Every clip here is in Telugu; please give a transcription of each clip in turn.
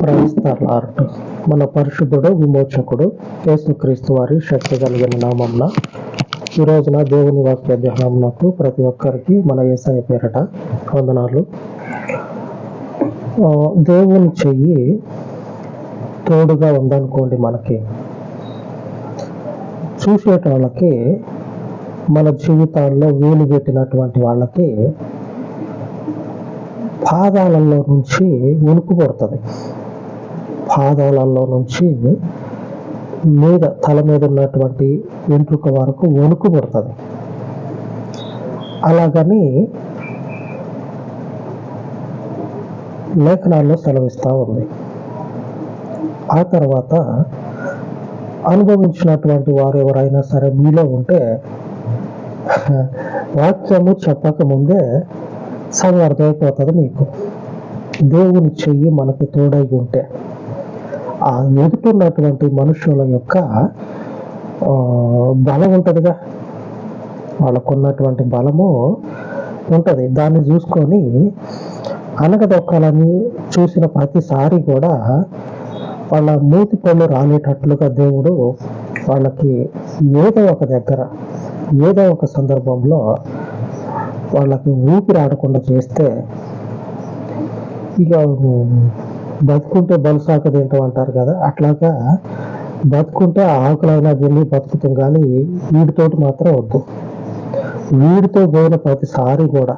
క్రైస్తలార్ట్ మన పరిశుద్ధుడు విమోచకుడు యేసుక్రీస్తు వారి శక్తి కలిగిన నామంన ఈ రోజున దేవుని వాక్య ధ్యానంకు ప్రతి ఒక్కరికి మన ఏసఐ పేరట వందనాలు. దేవుని చెయ్యి తోడుగా ఉందనుకోండి మనకి. చూసేటోళ్ళకి మన జీవితాల్లో వేలు పెట్టినటువంటి వాళ్ళకి పాదాలలో నుంచి ఉనుకు పడుతుంది పాదాలలో నుంచి మీద తల మీద ఉన్నటువంటి వెంట్రుక వరకు వణుకు పడుతుంది. అలాగని లేఖనాల్లో సెలవిస్తూ ఉంది. ఆ తర్వాత అనుభవించినటువంటి వారు ఎవరైనా సరే మీలో ఉంటే వాక్యము చెప్పక ముందే సగం అర్థమైపోతుంది మీకు. దేవుని చెయ్యి మనకి తోడై ఉంటే. ఆ ఎదుటిన్నటువంటి మనుషుల యొక్క బలం ఉంటుందిగా. వాళ్ళకున్నటువంటి బలము ఉంటుంది. దాన్ని చూసుకొని అనగదొక్కాలని చూసిన ప్రతిసారి కూడా వాళ్ళ మూతి పళ్ళు రాలేటట్లుగా దేవుడు వాళ్ళకి ఏదో ఒక దగ్గర ఏదో ఒక సందర్భంలో వాళ్ళకి ఊపిరి ఆడకుండా చేస్తే ఇక బతుకుంటే బలుసాక తింటాం అంటారు కదా అట్లాగా బతుకుంటే ఆ ఆకులైనా తిని బతుకుతాం కానీ వీడితోటి మాత్రం వద్దు. వీడితో పోయిన ప్రతిసారి కూడా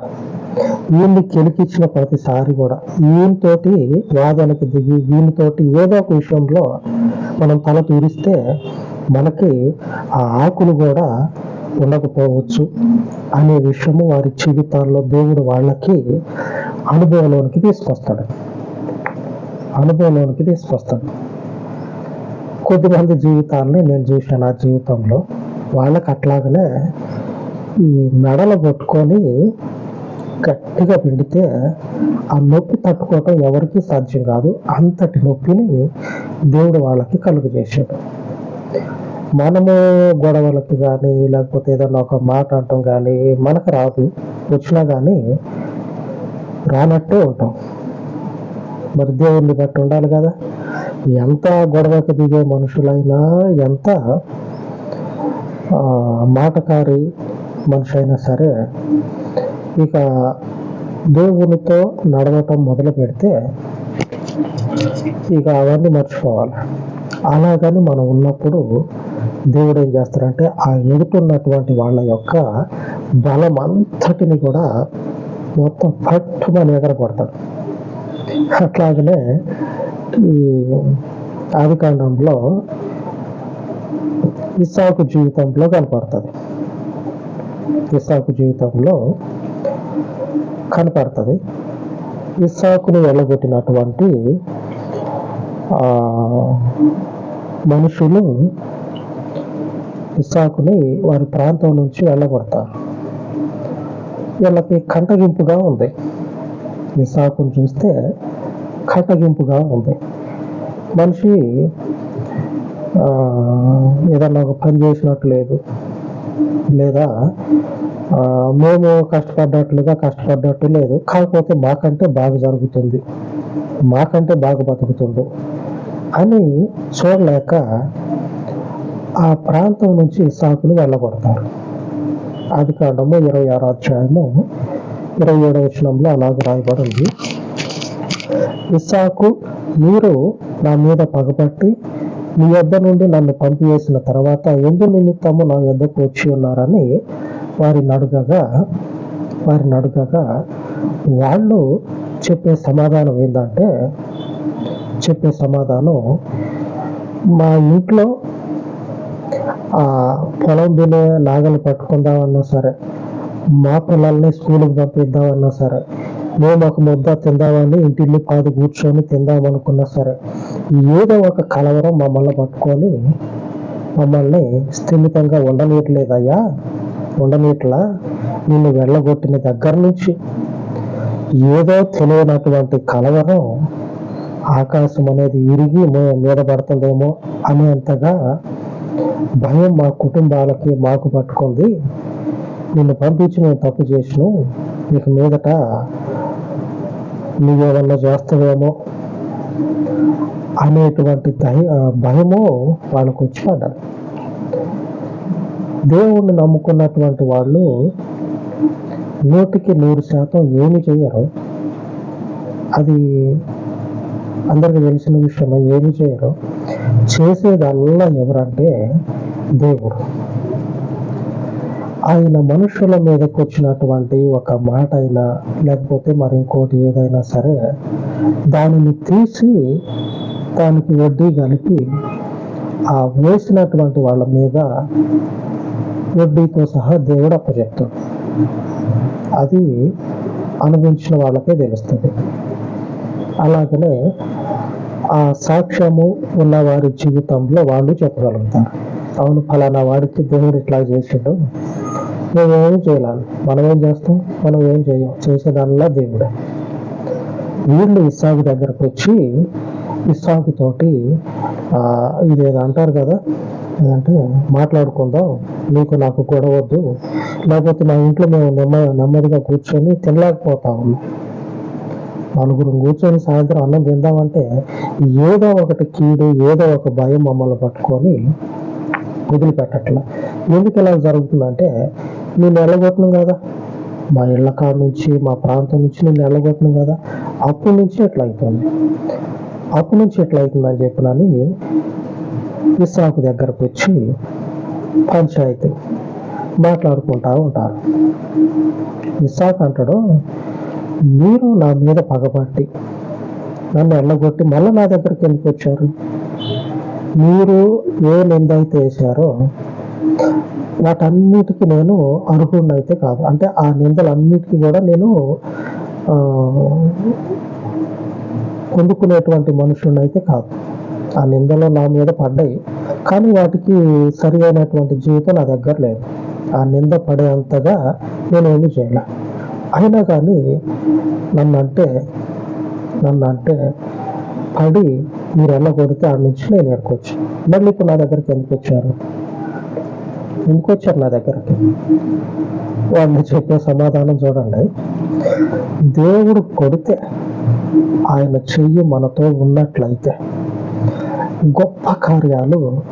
వీళ్ళని కెలికిచ్చిన ప్రతిసారి కూడా వీనితోటి వాదనకు దిగి వీనితోటి ఏదో ఒక విషయంలో మనం తల తీరిస్తే మనకి ఆ ఆకులు కూడా ఉండకపోవచ్చు అనే విషయము వారి జీవితాల్లో దేవుడు వాళ్ళకి అనుభవంలోనికి తీసుకొస్తాడు. అనుభవంలోనికి తీసుకొస్తాను. కొద్దిమంది జీవితాలని నేను చూశాను ఆ జీవితంలో. వాళ్ళకి అట్లాగనే ఈ మెడలు కొట్టుకొని గట్టిగా పిండితే ఆ నొప్పి తట్టుకోవటం ఎవరికీ సాధ్యం కాదు. అంతటి నొప్పిని దేవుడు వాళ్ళకి కలుగు చేశాడు. మనము గొడవలకి కానీ లేకపోతే ఏదన్నా ఒక మాట అంటాం కానీ మనకు రాదు. వచ్చినా కానీ రానట్టే ఉంటాం. మరి దేవుణ్ణి బట్టి ఉండాలి కదా. ఎంత గొడవకు దిగే మనుషులైనా ఎంత ఆ, మాటకారి మనిషి అయినా సరే ఇక దేవునితో నడవటం మొదలు పెడితే ఇక అవన్నీ మర్చిపోవాలి. అలాగని మనం ఉన్నప్పుడు దేవుడు ఏం చేస్తారంటే ఆ ఎదుటున్నటువంటి వాళ్ళ యొక్క బలం అంతటిని కూడా మొత్తం పట్టుమని ఎగరగొడతాడు. అట్లాగనే ఈ ఆదికాండంలో ఇసాకు జీవితంలో కనపడుతుంది. ఇసాకు జీవితంలో కనపడుతుంది. ఇస్సాకుని వెళ్ళగొట్టినటువంటి ఆ, మనుషులు ఇస్సాకుని వారి ప్రాంతం నుంచి వెళ్ళగొడతారు. వీళ్ళకి కంటగింపుగా ఉంది. ఇస్సాకుని చూస్తే కటగింపుగా ఉంది. మనిషి ఏదన్నా ఒక పని చేసినట్టు లేదు. లేదా మేము కష్టపడ్డట్లుగా కష్టపడ్డట్టు లేదు. కాకపోతే మాకంటే బాగా జరుగుతుంది. మాకంటే బాగా బతుకుతుండు అని చూడలేక ఆ ప్రాంతం నుంచి సాకులు వెళ్ళబడతారు. ఆది కాండము ఇరవై ఆరో అధ్యాయము ఇరవై ఏడవ వచనంలో అలాగే రాయబడి ఉంది ఇస్సాకు మీరు నా మీద పగబట్టి మీ యొద్ద నుండి నన్ను పంపివేసిన తర్వాత ఎందు నిమిత్తము నా యొద్దకు వచ్చి ఉన్నారని వారిని నడుగగా వారిని నడుగగా వాళ్ళు చెప్పే సమాధానం ఏంటంటే చెప్పే సమాధానం మా ఇంట్లో ఆ పొలం దున్నే నాగలు పట్టుకుందామన్నా సరే మా పిల్లల్ని స్కూల్కి పంపిద్దామన్నా సరే. మేము ఒక ముద్ద తిందామని ఇంటిల్లి పాదు కూర్చొని తిందామనుకున్నా సరే. ఏదో ఒక కలవరం మమ్మల్ని పట్టుకొని మమ్మల్ని స్థిమితంగా ఉండనీయట్లేదయ్యా. ఉండనీట్లా నిన్ను వెళ్ళగొట్టిన దగ్గర నుంచి. ఏదో తెలియనటువంటి కలవరం ఆకాశం అనేది ఇరిగి మీద పడుతుందేమో అనేంతగా భయం మా కుటుంబాలకి మాకు పట్టుకుంది. నిన్ను పంపించి తప్పు చేసిన నీకు మీదట నువ్వేమన్నా చేస్తావేమో అనేటువంటి దయ భయము వాళ్ళకు వచ్చి పడ్డారు దేవుణ్ణి నమ్ముకున్నటువంటి వాళ్ళు నూటికి నూరు శాతం ఏమి చేయరు. అది అందరికీ తెలిసిన విషయమే ఏమి చేయరు. చేసేదల్లా ఎవరంటే దేవుడు. ఆయన మనుషుల మీదకు వచ్చినటువంటి ఒక మాట అయినా లేకపోతే మరి ఇంకోటి ఏదైనా సరే దానిని తీసి దానికి వడ్డీ కలిపి ఆ వేసినటువంటి వాళ్ళ మీద వడ్డీతో సహా దేవుడు అప్పచెప్తాడు. అది అనుభవించిన వాళ్ళకే తెలుస్తుంది. అలాగనే ఆ సాక్ష్యము ఉన్న వారి జీవితంలో వాళ్ళు చెప్పగలుగుతారు. అవును ఫలానా వాడికి దేవుడు ఇట్లా చేసిండు. మేమేం చేయాలి మనం ఏం చేస్తాం? మనం ఏం చేయం? చేసేదానిలా దేవుడే. వీళ్ళు ఇస్సాకు దగ్గరకు వచ్చి ఇస్సాకు తోటి ఆ, ఇదేదో అంటారు కదా? ఏదంటే మాట్లాడుకుందాం. నీకు నాకు గొడవద్దు. లేకపోతే మా ఇంట్లో మేము నెమ్మ నెమ్మదిగా కూర్చొని తినలేకపోతా ఉన్నాం. నలుగురు కూర్చొని సాయంత్రం అన్నం తిందామంటే ఏదో ఒకటి కీడు ఏదో ఒక భయం మమ్మల్ని పట్టుకొని వదిలిపెట్టట్లా ఎందుకు ఇలా జరుగుతుందంటే నేను వెళ్ళగొట్టను కదా. మా ఇళ్ళ కాడ నుంచి మా ప్రాంతం నుంచి నేను వెళ్ళగొట్టను కదా. అప్పటి నుంచి ఎట్లా అవుతుంది అప్పటి నుంచి ఎట్లా అవుతుందని చెప్పినని విశాఖ దగ్గరకు వచ్చి పంచాయతీ మాట్లాడుకుంటా ఉంటారు. విశాఖ అంటాడు మీరు నా మీద పగబట్టి నన్ను ఎల్లగొట్టి మళ్ళీ నా దగ్గరికి ఎందుకు వచ్చారు? మీరు ఏ నింద అయితే వేశారో వాటన్నిటికీ నేను అర్హుడిని అయితే కాదు. అంటే ఆ నిందలన్నిటికీ కూడా నేను పొందుకునేటువంటి మనుషుని అయితే కాదు. ఆ నిందలు నా మీద పడ్డాయి. కానీ వాటికి సరి అయినటువంటి జీవితం నా దగ్గర లేదు. ఆ నింద పడేంతగా నేనేమి చేయలే. అయినా కానీ నన్ను అంటే నన్ను అంటే పడి మీరు అన్న కొడితే ఆడ నుంచి నేను ఎక్కవచ్చు మళ్ళీ ఇప్పుడు నా దగ్గరికి ఎందుకు వచ్చారు? ఎందుకు వచ్చారు నా దగ్గరకి? వాళ్ళు చెప్పే సమాధానం చూడండి. దేవుడు కొడితే ఆయన చెయ్యి మనతో ఉన్నట్లయితే గొప్ప కార్యాలు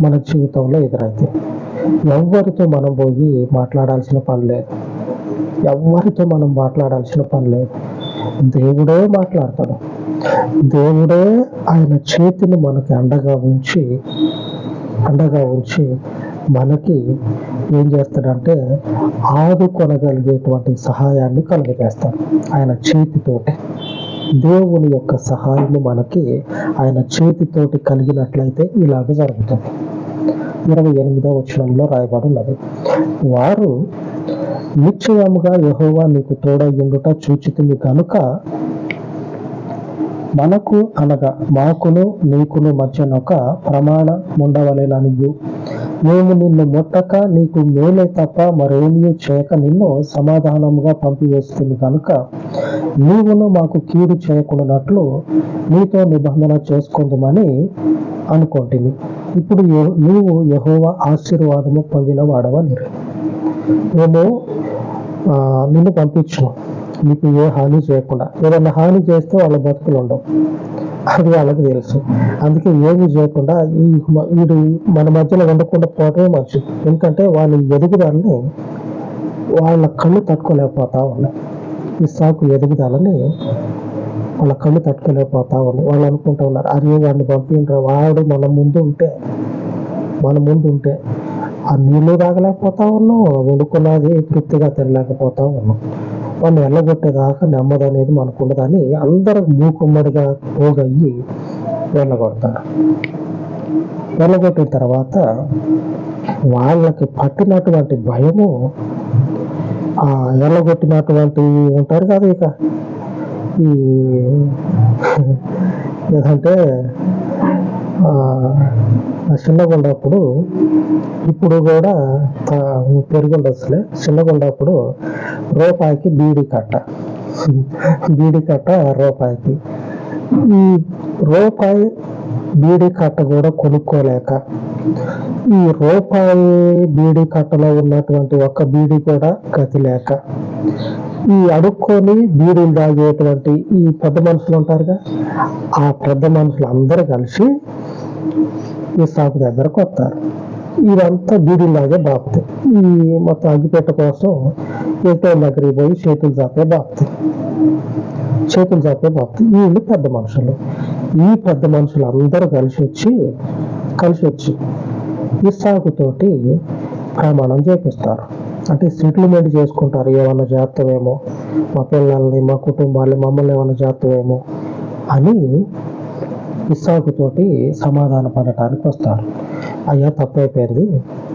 మన జీవితంలో ఎదురవుతాయి ఎవరితో మనం పోయి మాట్లాడాల్సిన పని లేదు. ఎవరితో మనం మాట్లాడాల్సిన పని లేదు. దేవుడే మాట్లాడతాడు. దేవుడే ఆయన చేతిని మనకి అండగా ఉంచి అండగా ఉంచి మనకి ఏం చేస్తాడంటే ఆదుకొనగలిగేటువంటి సహాయాన్ని కలుగజేస్తాడు. ఆయన చేతితోటి. దేవుని యొక్క సహాయము మనకి ఆయన చేతితోటి కలిగినట్లయితే ఇలాగ జరుగుతుంది. ఇరవై ఎనిమిదో వచనంలో రాయబడి ఉన్నది వారు నిశ్చయముగా యహోవా నీకు తోడయ్యుండుట చూచితిమి కనుక మనకు అనగా మాకును నీకును మధ్యనొక ప్రమాణ ఉండవలేననియు. మేము నిన్ను ముట్టక నీకు మేలే తప్ప మరేమీ చేయక నిన్ను సమాధానముగా పంపివేస్తుంది కనుక నీవును మాకు కీడు చేయకుండానట్లు నీతో నిబంధన చేసుకుందామని అనుకుంటుంది ఇప్పుడు నీవు యహోవ ఆశీర్వాదము పొందిన వాడవని మేము ఆ, నిన్ను పంపించు మీకు ఏ హాని చేయకుండా ఏదైనా హాని చేస్తే వాళ్ళ బతుకులు ఉండవు. అది వాళ్ళకి తెలుసు. అందుకే ఏమి చేయకుండా ఈ వీడు మన మధ్యలో ఉండకుండా పోవటమే మంచిది. ఎందుకంటే వాళ్ళ ఎదుగుదలని వాళ్ళ కళ్ళు తట్టుకోలేకపోతా ఉన్నాయి. ఈ సాకు ఎదుగుదలని వాళ్ళ కళ్ళు తట్టుకోలేకపోతా ఉన్నాయి. వాళ్ళు అనుకుంటూ ఉన్నారు అరే వాడిని పంపిండ్రా వాడు మన ముందు ఉంటే మన ముందు ఉంటే ఆ నీళ్ళు తాగలేకపోతా ఉన్నాం వండుకున్నది తృప్తిగా తినలేకపోతా ఉన్నాం వాడిని వెళ్ళగొట్టేదాకా నెమ్మది అనేది మనకు ఉండదని అందరూ మూకుమ్మడిగా పోగయ్యి వెళ్ళగొడతారు. వెళ్ళగొట్టిన తర్వాత వాళ్ళకి పట్టినటువంటి భయము ఆ ఎల్లగొట్టినటువంటి ఉంటారు కదా ఇక ఈ ఏదంటే ఆ, ఇప్పుడు కూడా పెరుగుండొచ్చులే చిన్నగా రూపాయికి బీడీ కట్ట. బీడి కట్ట రూపాయికి. ఈ రూపాయి బీడీ కట్ట కూడా కొనుక్కోలేక ఈ రూపాయి బీడీ కట్టలో ఉన్నటువంటి ఒక్క బీడీ కూడా గతి లేక ఈ అడుక్కొని బీడీలు తాగేటువంటి ఈ పెద్ద మనుషులు ఉంటారుగా ఆ పెద్ద మనుషులు అందరూ కలిసి ఈ సాకు దగ్గరకు వస్తారు. ఇదంతా బీడీలాగే బాపుతాయి ఈ మొత్తం అగ్గిపెట్ట కోసం ఏటీఎం దగ్గరికి పోయి చేతులు చాపే బాపుతాయి చేతులు చాపే బాపుతాయి వీళ్ళు పెద్ద మనుషులు. ఈ పెద్ద మనుషులు అందరూ కలిసి వచ్చి కలిసి వచ్చి ఇస్సాకుతోటి ప్రమాణం చేపిస్తారు. అంటే సెటిల్మెంట్ చేసుకుంటారు. ఏమన్నా చేస్తావేమో మా పిల్లల్ని మా కుటుంబాన్ని మమ్మల్ని ఏమన్నా చేస్తావేమో అని ఇస్సాకుతోటి సమాధాన పడటానికి వస్తారు. అయ్యా తప్పైపోయింది.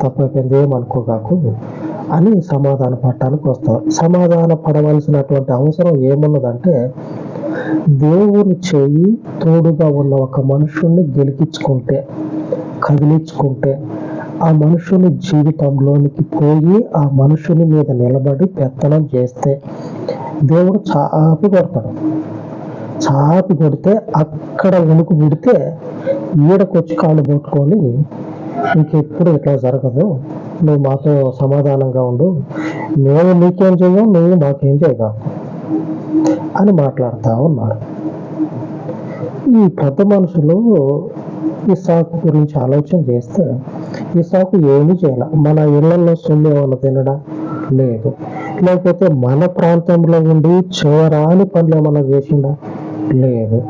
తప్పైపోయింది ఏమనుకోగాకు అని సమాధాన పడటానికి వస్తారు. సమాధాన పడవలసినటువంటి అవసరం ఏమున్నదంటే దేవుని చేయి తోడుగా ఉన్న ఒక మనుషుణ్ణి గెలిపించుకుంటే కదిలించుకుంటే ఆ మనుషుని జీవితంలోనికి పోయి ఆ మనుషుని మీద నిలబడి పెత్తనం చేస్తే దేవుడు చాపి కొడతాడు. చాపి కొడితే అక్కడ ఉణుకు పుడితే ఈడకొచ్చి కాళ్ళు పట్టుకొని ఇంకెప్పుడు ఇట్లా జరగదు. నువ్వు మాతో సమాధానంగా ఉండు. మేము నీకేం చేయం నువ్వు మాకేం చేయగా? అని మాట్లాడుతూ ఉన్నారు ఈ పెద్ద మనుషులు ఇసాకు గురించి ఆలోచన చేస్తే ఇసాకు ఏమి చేయాల. మన ఇళ్ళలో సొమ్ము వాళ్ళు తినడా? లేదు. లేకపోతే మన ప్రాంతంలో ఉండి చేయరాని పనులు ఏమన్నా చేసిండా? లేదు.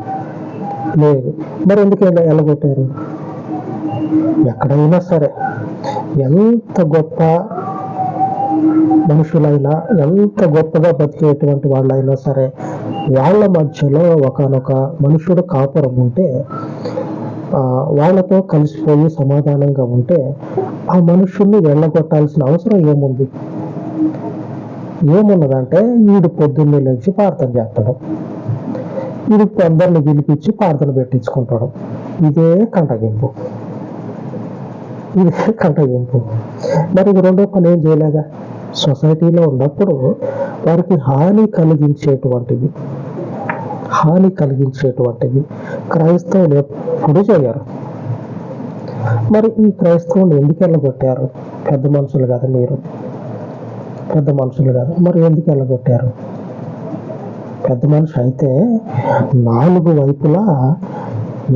లేదు. మరి ఎందుకు ఎలగొట్టారు? ఎక్కడైనా సరే. ఎంత గొప్ప మనుషులైనా ఎంత గొప్పగా బతికేటువంటి వాళ్ళైనా సరే వాళ్ళ మధ్యలో ఒకనొక మనుషుడు కాపురం ఉంటే వాళ్ళతో కలిసిపోయి సమాధానంగా ఉంటే ఆ మనుషుల్ని వెళ్ళగొట్టాల్సిన అవసరం ఏముంది? ఏమున్నదంటే వీడు పొద్దున్నే లేచి ప్రార్థన చేస్తాడు. వీడు అందరిని పిలిపించి ప్రార్థన పెట్టించుకుంటాడు. ఇదే కంటగింపు. ఇదే కంటగింపు. మరి ఇది రెండో పని ఏం చేయలేగా సొసైటీలో ఉన్నప్పుడు వారికి హాని కలిగించేటువంటివి హాని కలిగించేటువంటివి క్రైస్తవులు ఎప్పుడు చేయరు. మరి ఈ క్రైస్తవులు ఎందుకు వెళ్ళగొట్టారు పెద్ద మనుషులు కదా మీరు. పెద్ద మనుషులు కదా. మరి ఎందుకు వెళ్ళగొట్టారు పెద్ద మనిషి అయితే నాలుగు వైపులా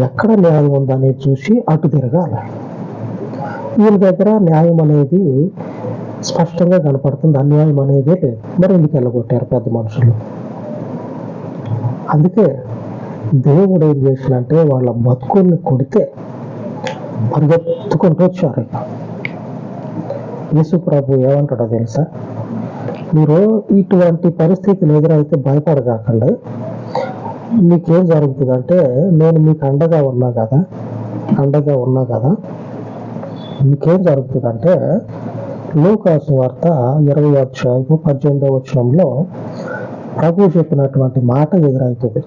ఎక్కడ న్యాయం ఉందనేది చూసి అటు తిరగాలి. వీళ్ళ దగ్గర న్యాయం అనేది స్పష్టంగా కనపడుతుంది. అన్యాయం అనేదే లేదు. మరి ఎందుకు వెళ్ళగొట్టారు పెద్ద మనుషులు? అందుకే దేవుడు ఏం చేసినంటే వాళ్ళ బతుకుల్ని కొడితే పరిగెత్తుకుంటూ వచ్చారు. యేసు ప్రభు ఏమంటాడో తెలుసా? మీరు ఇటువంటి పరిస్థితులు ఎదురైతే భయపడగాకండి. మీకేం జరుగుతుందంటే నేను మీకు అండగా ఉన్నా కదా అండగా ఉన్నా కదా మీకేం జరుగుతుందంటే లోకాసు వార్త ఇరవై అధ్యాయము పద్దెనిమిదవ వచనంలో ప్రభు చెప్పినటువంటి మాట ఎదురవుతుంది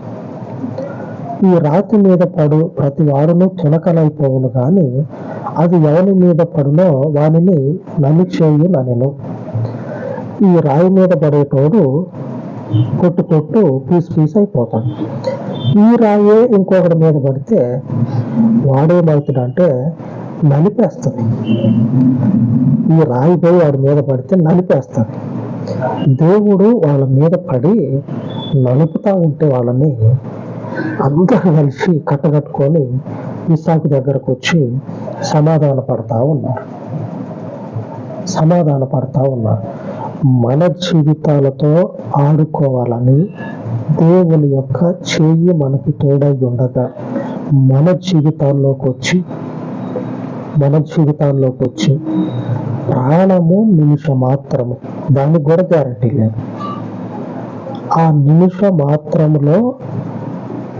ఈ రాతి మీద పడు ప్రతి వాడును తునకలైపోవును గాని అది ఎవని మీద పడునో వానిని నలిచేయు ననెను ఈ రాయి మీద పడేటోడు కొట్టు కొట్టు పీస్ పీస్ అయిపోతాడు. ఈ రాయే ఇంకొకటి మీద పడితే వాడేమవుతాడంటే నలిపేస్తుంది ఈ రాయి పోయి వాడి మీద పడితే నలిపేస్తుంది దేవుడు వాళ్ళ మీద పడి నలుపుతా ఉంటే వాళ్ళని అందరూ కలిసి కట్టగట్టుకొని ఇసాకు దగ్గరకు వచ్చి సమాధాన పడతా ఉన్నారు. సమాధాన పడతా ఉన్నారు. మన జీవితాలతో ఆడుకోవాలని దేవుని యొక్క చేయి మనకి తోడై ఉండగా మన జీవితాల్లోకి వచ్చి మన జీవితాల్లోకి వచ్చి ప్రాణము నిమిషం మాత్రము దానికి కూడా గ్యారంటీ లేదు. ఆ నిమిష మాత్రంలో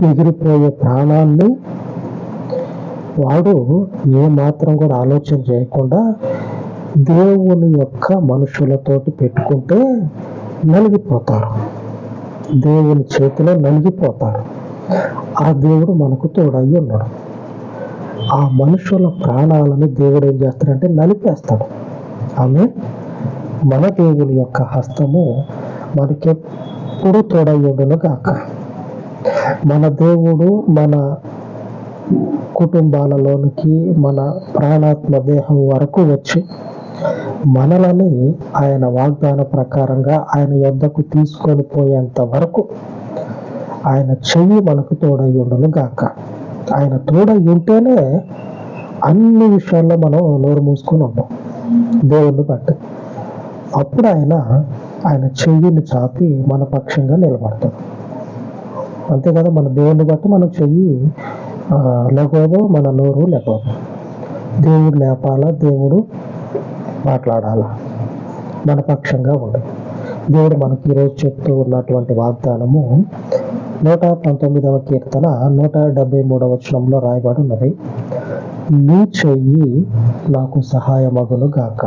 ఎగిరిపోయే ప్రాణాన్ని వాడు ఏ మాత్రం కూడా ఆలోచన చేయకుండా దేవుని యొక్క మనుషులతోటి పెట్టుకుంటే నలిగిపోతారు. దేవుని చేతిలో నలిగిపోతారు. ఆ దేవుడు మనకు తోడై ఉన్నాడు. ఆ మనుషుల ప్రాణాలను దేవుడు ఏం చేస్తాడంటే నలిపేస్తాడు. ఆమె మన దేవుని యొక్క హస్తము మనకెప్పుడు తోడై ఉండును గాక మన దేవుడు మన కుటుంబాలలోనికి మన ప్రాణాత్మ దేహం వరకు వచ్చి మనలని ఆయన వాగ్దాన ప్రకారంగా ఆయన యొద్దకు తీసుకొని పోయేంత వరకు ఆయన చెయ్యి మనకు తోడై గాక ఆయన తోడై ఉంటేనే అన్ని విషయాల్లో మనం నోరు మూసుకొని ఉన్నాం. దేవుణ్ణి బట్టి. అప్పుడు ఆయన ఆయన చెయ్యిని చాపి మన పక్షంగా నిలబడతాడు. అంతే కదా మన దేవుణ్ణి బట్టి మన చెయ్యి ఆ, లేకపోదు మన నోరు లేకపోదు. దేవుడు లేపాలా? దేవుడు మాట్లాడాలా? మన పక్షంగా ఉండదు దేవుడు మనకి ఈరోజు చెప్తూ ఉన్నటువంటి వాగ్దానము నూట పంతొమ్మిదవ కీర్తన నూట డెబ్బై మూడవ వచనంలో రాయబడి ఉన్నది నీ చెయ్యి నాకు సహాయమగును గాక.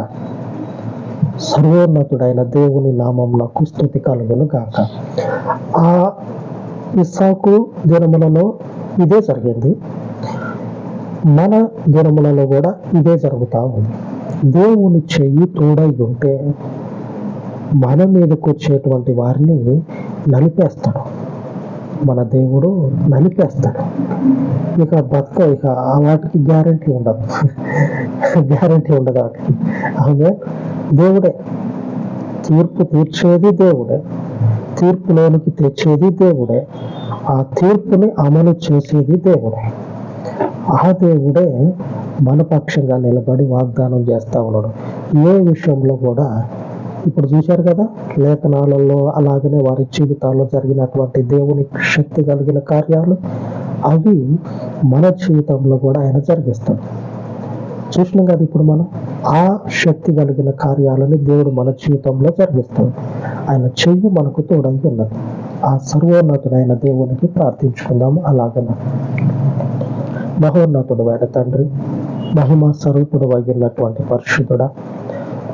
సర్వోన్నతుడైన దేవుని నామంలో స్థుతి కలుగును గాక. ఆ ఇస్సాకు దినములలో ఇదే జరిగింది. మన దినములలో కూడా ఇదే జరుగుతూ ఉంది. దేవుని చెయ్యి తోడై ఉంటే మన మీదకు వచ్చేటువంటి వారిని నలిపేస్తాడు. మన దేవుడు నలిపేస్తాడు. ఇక బతుక ఇక ఆ వాటికి గ్యారంటీ ఉండదు. గ్యారంటీ ఉండదు వాటికి. ఆమె దేవుడే. తీర్పు తీర్చేది దేవుడే. తీర్పులోనికి తెచ్చేది దేవుడే. ఆ తీర్పుని అమలు చేసేది దేవుడే. ఆ దేవుడే మన పక్షంగా నిలబడి వాగ్దానం చేస్తా ఉన్నాడు. ఏ విషయంలో కూడా ఇప్పుడు చూశారు కదా లేఖనాలలో అలాగనే వారి జీవితాల్లో జరిగినటువంటి దేవుని శక్తి కలిగిన కార్యాలు అవి మన జీవితంలో కూడా ఆయన జరిగిస్తాడు. చూసినాం కదా ఇప్పుడు మనం. ఆ శక్తి కలిగిన కార్యాలని దేవుడు మన జీవితంలో జరిగిస్తాడు. ఆయన చెయ్యి మనకు తోడై ఉన్నది. ఆ సర్వోన్నతుడైన దేవునికి ప్రార్థించుకుందాము అలాగనే మహోన్నతుడు అయిన తండ్రి మహిమ స్వరూపుడు అయినటువంటి పరిశుద్ధుడా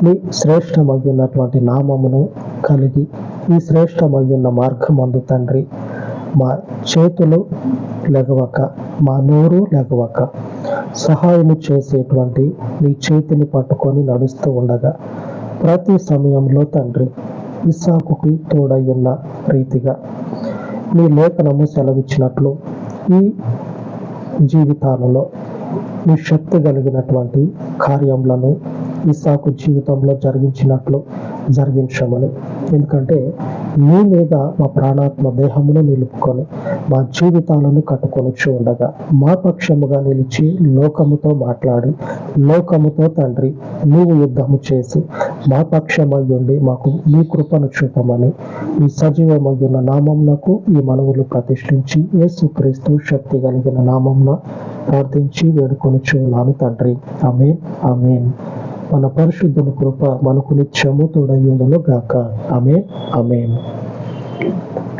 నీ శ్రేష్టమయ్యున్నటువంటి నామమును కలిగి ఈ శ్రేష్టమయ్యున్న మార్గమందు తండ్రి మా చేతులు లెగవక మా నోరు లెగవక సహాయము చేసేటువంటి నీ చేతిని పట్టుకొని నడుస్తూ ఉండగా ప్రతి సమయంలో తండ్రి ఇస్సాకుకి తోడై ఉన్న రీతిగా నీ లేఖనము సెలవిచ్చినట్లు ఈ జీవితాలలో నీ శక్తి కలిగినటువంటి కార్యములను ఇసాకు జీవితంలో జరిగించినట్లు జరిగించమని. ఎందుకంటే నీ మీద మా ప్రాణాత్మ దేహమును నిలుపుకొని మా జీవితాలను కట్టుకొని ఉండగా మా పక్షముగా నిలిచి లోకముతో మాట్లాడి లోకముతో తండ్రి నీవు యుద్ధము చేసి మా పక్షమయ్యుండి మాకు నీ కృపను చూపమని ఈ సజీవమయ్యున్న నామంనకు ఈ మనవులు ప్రతిష్ఠించి యేసుక్రీస్తు శక్తి కలిగిన నామంన ప్రార్థించి వేడుకొని చూడాలి తండ్రి. ఆమె ఆమేన్. మన పరిశుద్ధుని కృప మనకు నిత్యము తోడయ్యుండును గాక ఆమె ఆమె